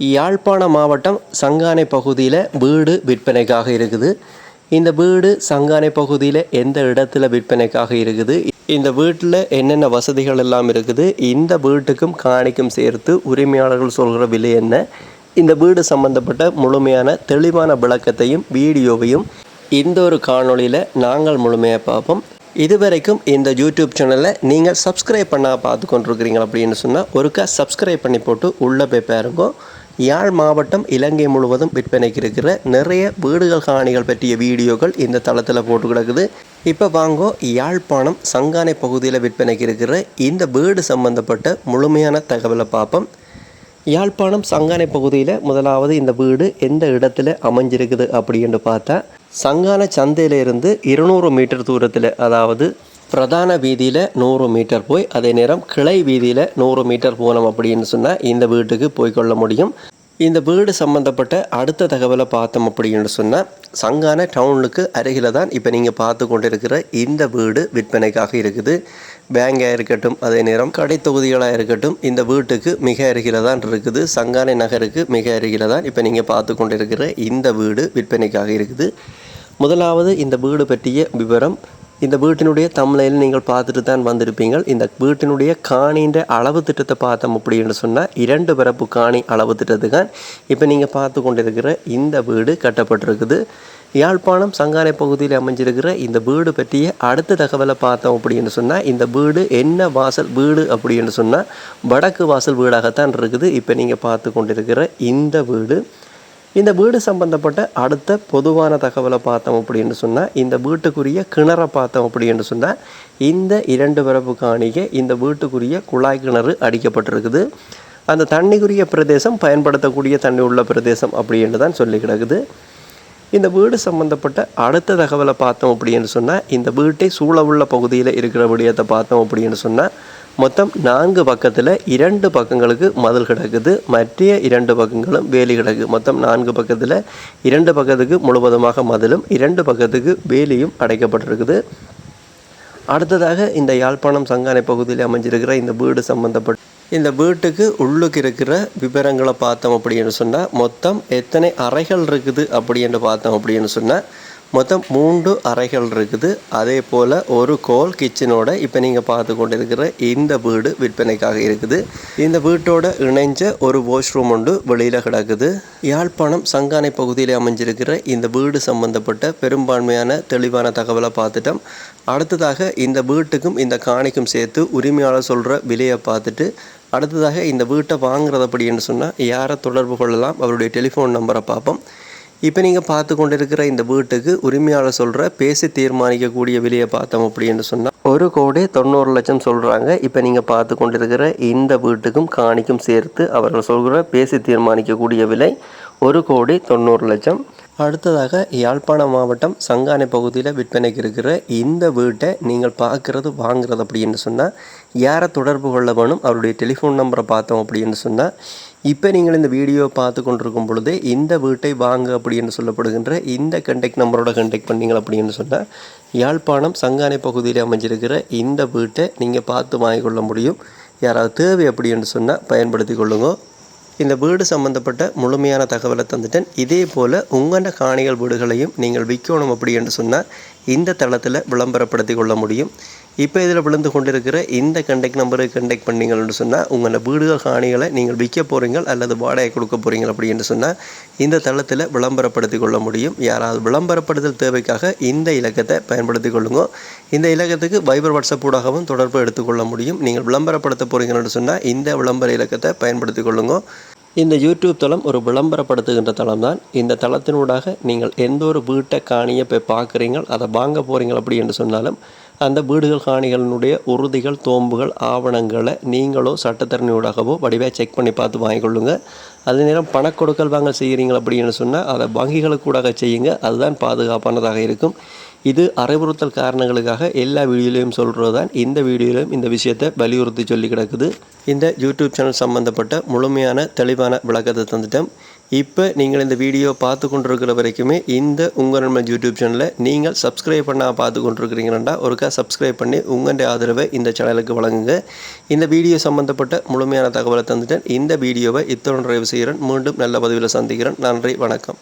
யாழ்ப்பாண மாவட்டம் சங்கானை பகுதியில் வீடு விற்பனைக்காக இருக்குது. இந்த வீடு சங்கானை பகுதியில் எந்த இடத்துல விற்பனைக்காக இருக்குது? இந்த வீட்டில் என்னென்ன வசதிகள் எல்லாம் இருக்குது? இந்த வீட்டுக்கும் காணிக்கும் சேர்த்து உரிமையாளர்கள் சொல்கிற விலை என்ன? இந்த வீடு சம்பந்தப்பட்ட முழுமையான தெளிவான விளக்கத்தையும் வீடியோவையும் இந்த ஒரு காணொளியில் நாங்கள் முழுமையாக பார்ப்போம். இதுவரைக்கும் இந்த யூடியூப் சேனலை நீங்கள் சப்ஸ்கிரைப் பண்ணால் பார்த்து கொண்டிருக்கிறீங்க அப்படின்னு சொன்னால் ஒருக்கா சப்ஸ்கிரைப் பண்ணி போட்டு உள்ளே போய் பாருங்க. யாழ் மாவட்டம் இலங்கை முழுவதும் விற்பனைக்கு இருக்கிற நிறைய வீடுகள் காணிகள் பற்றிய வீடியோக்கள் இந்த தளத்தில் போட்டு கிடக்குது. இப்போ வாங்கோ யாழ்ப்பாணம் சங்கானை பகுதியில் விற்பனைக்கு இருக்கிற இந்த வீடு சம்பந்தப்பட்ட முழுமையான தகவலை பார்ப்போம். யாழ்ப்பாணம் சங்கானை பகுதியில் முதலாவது இந்த வீடு எந்த இடத்துல அமைஞ்சிருக்குது அப்படின்னு பார்த்தா சங்கான சந்தையிலிருந்து இருநூறு மீட்டர் தூரத்தில் அதாவது பிரதான வீதியில் நூறு மீட்டர் போய் அதே நேரம் கிளை வீதியில் நூறு மீட்டர் போனோம் அப்படின்னு சொன்னால் இந்த வீட்டுக்கு போய்க்கொள்ள முடியும். இந்த வீடு சம்மந்தப்பட்ட அடுத்த தகவலை பார்த்தோம் அப்படின்னு சொன்னால் சங்கான டவுனுக்கு அருகில் தான் இப்போ நீங்கள் பார்த்து கொண்டிருக்கிற இந்த வீடு விற்பனைக்காக இருக்குது. பேங்காக இருக்கட்டும் அதே நேரம் கடை தொகுதிகளாக இருக்கட்டும் இந்த வீட்டுக்கு மிக அருகில் தான் இருக்குது. சங்கானை நகருக்கு மிக அருகில் தான் இப்போ நீங்கள் பார்த்து கொண்டிருக்கிற இந்த வீடு விற்பனைக்காக இருக்குது. முதலாவது இந்த வீடு பற்றிய விவரம் இந்த வீட்டினுடைய தமிழில் நீங்கள் பார்த்துட்டு தான் வந்திருப்பீங்க இந்த வீட்டினுடைய காணின்ற அளவு திட்டத்தை பார்த்தோம் அப்படின்னு சொன்னால் இரண்டு பரப்பு காணி அளவு திட்டத்துக்கு இப்போ நீங்கள் பார்த்து கொண்டிருக்கிற இந்த வீடு கட்டப்பட்டிருக்குது. யாழ்ப்பாணம் சங்கானை பகுதியில் அமைஞ்சிருக்கிற இந்த வீடு பற்றிய அடுத்த தகவலை பார்த்தோம் அப்படின்னு சொன்னால் இந்த வீடு என்ன வாசல் வீடு அப்படின்னு சொன்னால் வடக்கு வாசல் வீடாகத்தான் இருக்குது. இப்போ நீங்கள் பார்த்து கொண்டிருக்கிற இந்த வீடு இந்த வீடு சம்பந்தப்பட்ட அடுத்த பொதுவான தகவலை பார்த்தோம் அப்படின்னு சொன்னால் இந்த வீட்டுக்குரிய கிணறை பார்த்தோம் அப்படின்னு சொன்னால் இந்த இரண்டு பிறப்பு காணிகை இந்த வீட்டுக்குரிய குழாய் கிணறு அடிக்கப்பட்டிருக்குது. அந்த தண்ணிக்குரிய பிரதேசம் பயன்படுத்தக்கூடிய தண்ணி உள்ள பிரதேசம் அப்படின்னு தான் சொல்லி கிடக்குது. இந்த வீடு சம்பந்தப்பட்ட அடுத்த தகவலை பார்த்தோம் அப்படின்னு சொன்னால் இந்த வீட்டை சூழவுள்ள பகுதியில் இருக்கிற விடயத்தை பார்த்தோம் அப்படின்னு சொன்னால் மொத்தம் நான்கு பக்கத்தில் இரண்டு பக்கங்களுக்கு மதில் கிடக்குது. மற்ற இரண்டு பக்கங்களும் வேலி கிடக்கு. மொத்தம் நான்கு பக்கத்தில் இரண்டு பக்கத்துக்கு முழுவதுமாக மதிலும் இரண்டு பக்கத்துக்கு வேலியும் அடைக்கப்பட்டிருக்குது. அடுத்ததாக இந்த யாழ்ப்பாணம் சங்கானை பகுதியில் அமைஞ்சிருக்கிற இந்த வீடு சம்பந்தப்பட்ட இந்த வீட்டுக்கு உள்ளுக்கு இருக்கிற விவரங்களை பார்த்தோம் அப்படின்னு சொன்னால் மொத்தம் எத்தனை அறைகள் இருக்குது அப்படின்னு பார்த்தோம் அப்படின்னு சொன்னால் மொத்தம் மூன்று அறைகள் இருக்குது. அதே போல் ஒரு கோல் கிச்சனோட இப்போ நீங்கள் பார்த்து கொண்டிருக்கிற இந்த வீடு விற்பனைக்காக இருக்குது. இந்த வீட்டோட இணைஞ்ச ஒரு வாஷ்ரூம் ஒன்று வெளியில் கிடக்குது. யாழ்ப்பாணம் சங்கானை பகுதியில் அமைஞ்சிருக்கிற இந்த வீடு சம்பந்தப்பட்ட பெரும்பான்மையான தெளிவான தகவலை பார்த்துட்டோம். அடுத்ததாக இந்த வீட்டுக்கும் இந்த காணிக்கும் சேர்த்து உரிமையாளர் சொல்கிற விலையை பார்த்துட்டு அடுத்ததாக இந்த வீட்டை வாங்குறது அப்படின்னு சொன்னால் யாரை தொடர்பு கொள்ளலாம்? அவருடைய டெலிஃபோன் நம்பரை பார்ப்போம். இப்போ நீங்கள் பார்த்து கொண்டிருக்கிற இந்த வீட்டுக்கு உரிமையாளர் சொல்கிற பேசி தீர்மானிக்கக்கூடிய விலையை பார்த்தோம் அப்படின்னு சொன்னால் ஒரு கோடி தொண்ணூறு லட்சம் சொல்கிறாங்க இப்போ நீங்கள் பார்த்து கொண்டிருக்கிற இந்த வீட்டுக்கும் காணிக்கும் சேர்த்து அவர்கள் சொல்கிற பேசி தீர்மானிக்கக்கூடிய விலை ஒரு கோடி தொண்ணூறு லட்சம். அடுத்ததாக யாழ்ப்பாணம் மாவட்டம் சங்கானை பகுதியில் விற்பனைக்கு இருக்கிற இந்த வீட்டை நீங்கள் பார்க்குறது வாங்குறது அப்படின்னு சொன்னால் யாரை தொடர்பு கொள்ள வேணும் அவருடைய டெலிஃபோன் நம்பரை பார்த்தோம் அப்படின்னு சொன்னால் இப்போ நீங்கள் இந்த வீடியோ பார்த்து கொண்டிருக்கும் பொழுது இந்த வீட்டை வாங்க அப்படின்னு சொல்லப்படுகின்ற இந்த கண்டெக்ட் நம்பரோட கண்டெக்ட் பண்ணீங்க அப்படின்னு சொன்னால் யாழ்ப்பாணம் சங்கானை பகுதியில் அமைஞ்சிருக்கிற இந்த வீட்டை நீங்கள் பார்த்து வாங்கிக்கொள்ள முடியும். யாராவது தேவை அப்படின்னு சொன்னால் பயன்படுத்தி கொள்ளுங்கள் இந்த வீடு சம்மந்தப்பட்ட முழுமையான தகவலை தந்துட்டேன். இதே போல் உங்களோட காணிகள் வீடுகளையும் நீங்கள் விற்கணும் அப்படி என்று சொன்னால் இந்த தளத்தில் விளம்பரப்படுத்தி கொள்ள முடியும். இப்போ இதில் விழுந்து கொண்டிருக்கிற இந்த கண்டெக்ட் நம்பருக்கு கண்டெக்ட் பண்ணீங்கன்னு சொன்னால் உங்களோட வீடுகள் காணிகளை நீங்கள் விற்க போகிறீங்க அல்லது வாடகை கொடுக்க போகிறீங்க அப்படின்னு சொன்னால் இந்த தளத்தில் விளம்பரப்படுத்தி கொள்ள முடியும். யாராவது விளம்பரப்படுத்தல் தேவைக்காக இந்த இலக்கத்தை பயன்படுத்தி கொள்ளுங்க. இந்த இலக்கத்துக்கு வைபர் வாட்ஸ்அப் ஊடாகவும் தொடர்பு எடுத்துக்கொள்ள முடியும். நீங்கள் விளம்பரப்படுத்த போகிறீங்கன்னு சொன்னால் இந்த விளம்பர இலக்கத்தை பயன்படுத்தி கொள்ளுங்க. இந்த யூடியூப் தளம் ஒரு விளம்பரப்படுத்துகின்ற தளம் தான். இந்த தளத்தினூடாக நீங்கள் எந்த ஒரு வீட்டை காணியை போய் பார்க்குறீங்க அதை வாங்க போகிறீங்க அப்படி என்று சொன்னாலும் அந்த வீடுகள் காணிகளினுடைய உறுதிகள் தோம்புகள் ஆவணங்களை நீங்களோ சட்டத்தரணியூடாகவோ வடிவாக செக் பண்ணி பார்த்து வாங்கிக்கொள்ளுங்க. அதே நேரம் பணக்கொடுக்கல் வாங்கல் செய்கிறீங்க அப்படின்னு சொன்னால் அதை வங்கிகளுக்கூடாக செய்யுங்க. அதுதான் பாதுகாப்பானதாக இருக்கும். இது அறிவுறுத்தல் காரணங்களுக்காக எல்லா வீடியோலையும் சொல்கிறது தான் இந்த வீடியோலையும் இந்த விஷயத்தை வலியுறுத்தி சொல்லி கிடக்குது. இந்த யூடியூப் சேனல் சம்மந்தப்பட்ட முழுமையான தெளிவான விளக்கத்தை தந்துட்டேன். இப்போ நீங்கள் இந்த வீடியோ பார்த்து கொண்டிருக்கிற வரைக்குமே இந்த உங்கள் நண்பன் யூடியூப் சேனலை நீங்கள் சப்ஸ்கிரைப் பண்ண பார்த்து கொண்டிருக்கிறீங்கன்னா ஒருக்கா சப்ஸ்கிரைப் பண்ணி உங்களுடைய ஆதரவை இந்த சேனலுக்கு வழங்குங்க. இந்த வீடியோ சம்மந்தப்பட்ட முழுமையான தகவலை தந்துட்டேன். இந்த வீடியோவை இத்தோடு நிறைவு செய்கிறேன். மீண்டும் நல்ல பதிவில் சந்திக்கிறேன். நன்றி வணக்கம்.